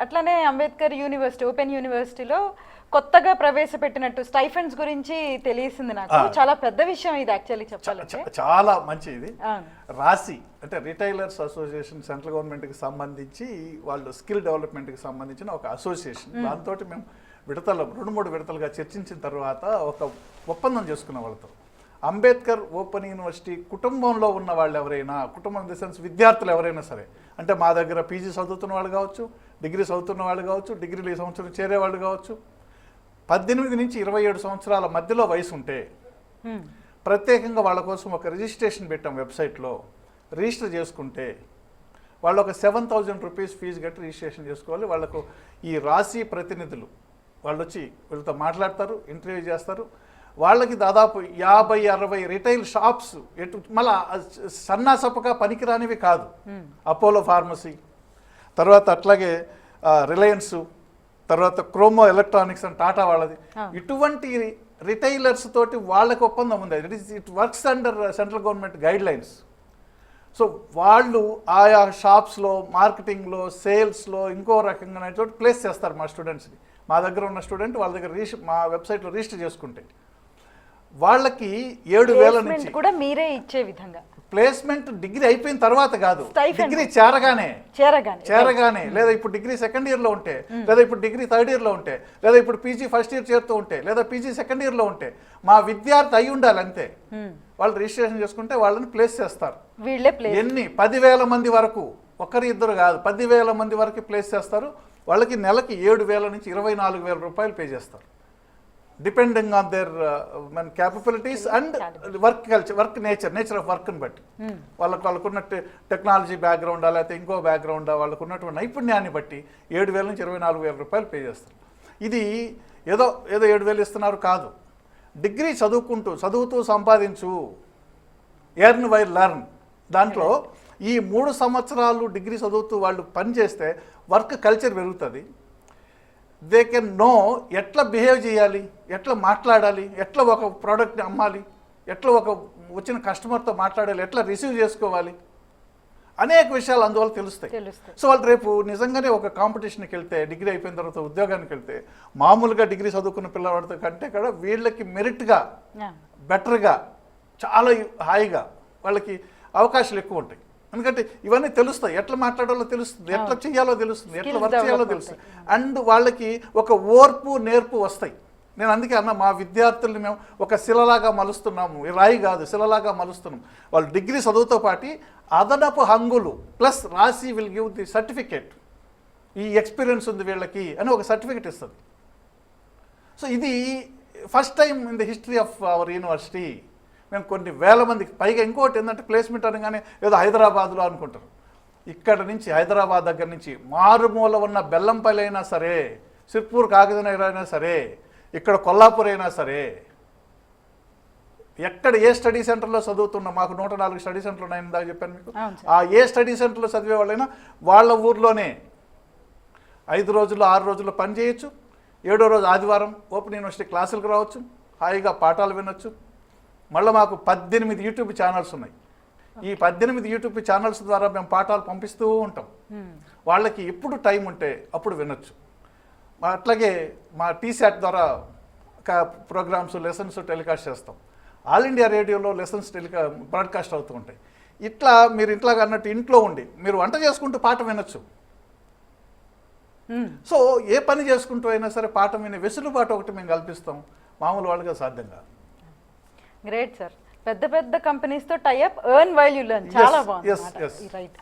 అట్లనే Ambedkar university open యూనివర్సిటీలో కొత్తగా ప్రవేశపెట్టినట్టు స్టైఫండ్స్ గురించి తెలిసింది నాకు. చాలా పెద్ద విషయం ఇది యాక్చువల్లీ చెప్పాలంటే. చ- చాలా మంచి ఇది. రాసి అంటే రిటైలర్స్ అసోసియేషన్ సెంట్రల్ గవర్నమెంట్కి సంబంధించి వాళ్ళు స్కిల్ డెవలప్మెంట్కి సంబంధించిన ఒక అసోసియేషన్. దాంతో మేము విడతలు రెండు మూడు విడతలుగా చర్చించిన తర్వాత ఒక ఒప్పందం చేసుకున్న వాళ్ళతో. అంబేద్కర్ ఓపెన్ యూనివర్సిటీ కుటుంబంలో ఉన్న వాళ్ళు ఎవరైనా కుటుంబం ఇన్ ద సెన్స్ విద్యార్థులు ఎవరైనా సరే అంటే మా దగ్గర పీజీ చదువుతున్న వాళ్ళు కావచ్చు డిగ్రీ చదువుతున్న వాళ్ళు కావచ్చు డిగ్రీలు ఈ సంవత్సరం చేరే వాళ్ళు కావచ్చు పద్దెనిమిది నుంచి ఇరవై ఏడు సంవత్సరాల మధ్యలో వయసు ఉంటే. ప్రత్యేకంగా వాళ్ళ కోసం ఒక రిజిస్ట్రేషన్ పెట్టాం వెబ్సైట్లో. రిజిస్టర్ చేసుకుంటే వాళ్ళు ఒక సెవెన్ థౌజండ్ రూపీస్ ఫీజు కట్టి రిజిస్ట్రేషన్ చేసుకోవాలి. వాళ్ళకు ఈ రాశి ప్రతినిధులు వాళ్ళు వచ్చి వీళ్ళతో మాట్లాడతారు ఇంటర్వ్యూ చేస్తారు. వాళ్ళకి దాదాపు యాభై అరవై రిటైల్ షాప్స్ ఎటు మళ్ళా సన్నాసపగా పనికిరానివి కాదు. అపోలో ఫార్మసీ తర్వాత అట్లాగే రిలయన్స్ తర్వాత క్రోమో ఎలక్ట్రానిక్స్ అని టాటా వాళ్ళది. ఇటువంటి రిటైలర్స్ తోటి వాళ్ళకి ఒప్పందం ఉంది. It is it works under central government guidelines so వాళ్ళు ఆయా షాప్స్లో మార్కెటింగ్లో సేల్స్లో ఇంకో రకంగా ప్లేస్ చేస్తారు మా స్టూడెంట్స్ని మా దగ్గర ఉన్న స్టూడెంట్ వాళ్ళ దగ్గర రిజిస్టర్ మా వెబ్సైట్లో రిజిస్టర్ చేసుకుంటే. వాళ్ళకి ఏడు వేల నుంచి. కూడా మీరే ఇచ్చే విధంగా. ప్లేస్మెంట్ డిగ్రీ అయిపోయిన తర్వాత కాదు. డిగ్రీ చేరగానే. చేరగానే. చేరగానే. లేదా ఇప్పుడు డిగ్రీ సెకండ్ ఇయర్లో ఉంటే లేదా ఇప్పుడు డిగ్రీ థర్డ్ ఇయర్లో ఉంటే లేదా ఇప్పుడు పీజీ ఫస్ట్ ఇయర్ చేరుతూ ఉంటే లేదా పీజీ సెకండ్ ఇయర్లో ఉంటే మా విద్యార్థి అయి ఉండాలి అంతే. హ్మ్. వాళ్ళు రిజిస్ట్రేషన్ చేసుకుంటే వాళ్ళని ప్లేస్ చేస్తారు. ఎన్ని? పదివేల మంది వరకు. ఒకరి ఇద్దరు కాదు. పదివేల మంది వరకు ప్లేస్ చేస్తారు. వాళ్ళకి నెలకి ఏడు వేల నుంచి ఇరవై నాలుగు వేల రూపాయలు పే చేస్తారు. డిపెండింగ్ ఆన్ దేర్ మన capabilities and work culture work nature nature of వర్క్ని బట్టి. వాళ్ళకు వాళ్ళకున్న టెక్నాలజీ బ్యాక్గ్రౌండ్ లేకపోతే ఇంకో బ్యాక్గ్రౌండ్ వాళ్ళకు ఉన్నటువంటి నైపుణ్యాన్ని బట్టి ఏడు వేల నుంచి ఇరవై నాలుగు వేల రూపాయలు పే చేస్తారు. ఇది ఏదో ఏదో ఏడు వేలు ఇస్తున్నారు కాదు. డిగ్రీ చదువుకుంటూ చదువుతూ సంపాదించు. ఎర్న్ వై లర్న్ దాంట్లో ఈ మూడు సంవత్సరాలు డిగ్రీ చదువుతూ వాళ్ళు పని చేస్తే వర్క్ కల్చర్ పెరుగుతుంది. దే కెన్ నో ఎట్లా బిహేవ్ చేయాలి ఎట్లా మాట్లాడాలి ఎట్లా ఒక ప్రోడక్ట్ని అమ్మాలి ఎట్లా ఒక వచ్చిన కస్టమర్తో మాట్లాడాలి ఎట్లా రిసీవ్ చేసుకోవాలి అనేక విషయాలు అందువల్ల తెలుస్తాయి. సో వాళ్ళు రేపు నిజంగానే ఒక కాంపిటీషన్కి వెళ్తే డిగ్రీ అయిపోయిన తర్వాత ఉద్యోగానికి వెళ్తే మామూలుగా డిగ్రీ చదువుకున్న పిల్లవాడితో కంటే కూడా వీళ్ళకి మెరిట్గా. బెటర్గా చాలా హాయిగా వాళ్ళకి అవకాశాలు ఎక్కువ ఉంటాయి. ఎందుకంటే ఇవన్నీ తెలుస్తాయి. ఎట్లా మాట్లాడాలో తెలుస్తుంది. ఎట్లా చేయాలో తెలుస్తుంది. ఎట్లా వర్క్ చేయాలో తెలుస్తుంది. అండ్ వాళ్ళకి ఒక ఓర్పు నేర్పు వస్తాయి. నేను అందుకే అన్న మా విద్యార్థుల్ని మేము ఒక శిలలాగా మలుస్తున్నాము. రాయి కాదు శిలలాగా మలుస్తున్నాం. వాళ్ళు డిగ్రీ చదువుతో పాటు అదనపు హంగులు ప్లస్ రాసి విల్ గివ్ ది సర్టిఫికేట్. ఈ ఎక్స్పీరియన్స్ ఉంది వీళ్ళకి అని ఒక సర్టిఫికేట్ ఇస్తుంది. సో ఇది first time in the history of our university. మేము కొన్ని వేల మందికి పైగా ఇంకోటి ఏంటంటే ప్లేస్మెంట్ అనగానే ఏదో హైదరాబాద్లో అనుకుంటారు. ఇక్కడ నుంచి హైదరాబాద్ దగ్గర నుంచి మారుమూల ఉన్న బెల్లంపల్లి అయినా సరే సిర్పూర్ కాకినాడ అయినా సరే ఇక్కడ కొల్లాపూర్ అయినా సరే ఎక్కడ ఏ స్టడీ సెంటర్లో చదువుతున్నా మాకు నూట నాలుగు స్టడీ సెంటర్లు ఉన్నాయని ఇందాక చెప్పాను మీకు. ఆ ఏ స్టడీ సెంటర్లో చదివే వాళ్ళైనా వాళ్ళ ఊర్లోనే ఐదు రోజులు ఆరు రోజుల్లో పని చేయొచ్చు. ఏడో రోజు ఆదివారం ఓపెన్ యూనివర్సిటీ క్లాసులకు రావచ్చు. హాయిగా పాఠాలు వినొచ్చు. మళ్ళీ మాకు పద్దెనిమిది యూట్యూబ్ ఛానల్స్ ఉన్నాయి. ఈ పద్దెనిమిది యూట్యూబ్ ఛానల్స్ ద్వారా మేము పాఠాలు పంపిస్తూ ఉంటాం. వాళ్ళకి ఎప్పుడు టైం ఉంటే అప్పుడు వినొచ్చు. అట్లాగే మా టీశాట్ ద్వారా ప్రోగ్రామ్స్ లెసన్స్ టెలికాస్ట్ చేస్తాం. ఆల్ ఇండియా రేడియోలో లెసన్స్ టెలికా బ్రాడ్కాస్ట్ అవుతూ ఉంటాయి. ఇట్లా మీరు ఇంట్లో అన్నట్టు ఇంట్లో ఉండి మీరు వంట చేసుకుంటూ పాఠం వినొచ్చు. సో ఏ పని చేసుకుంటూ అయినా సరే పాఠం వినే వెసులుబాటు ఒకటి మేము కల్పిస్తాం. మామూలు వాళ్ళకి సాధ్యం కాదు. గ్రేట్ సార్ పెద్ద పెద్ద కంపెనీస్తో tie up earn while you learn చాలా. బాగుంది రైట్.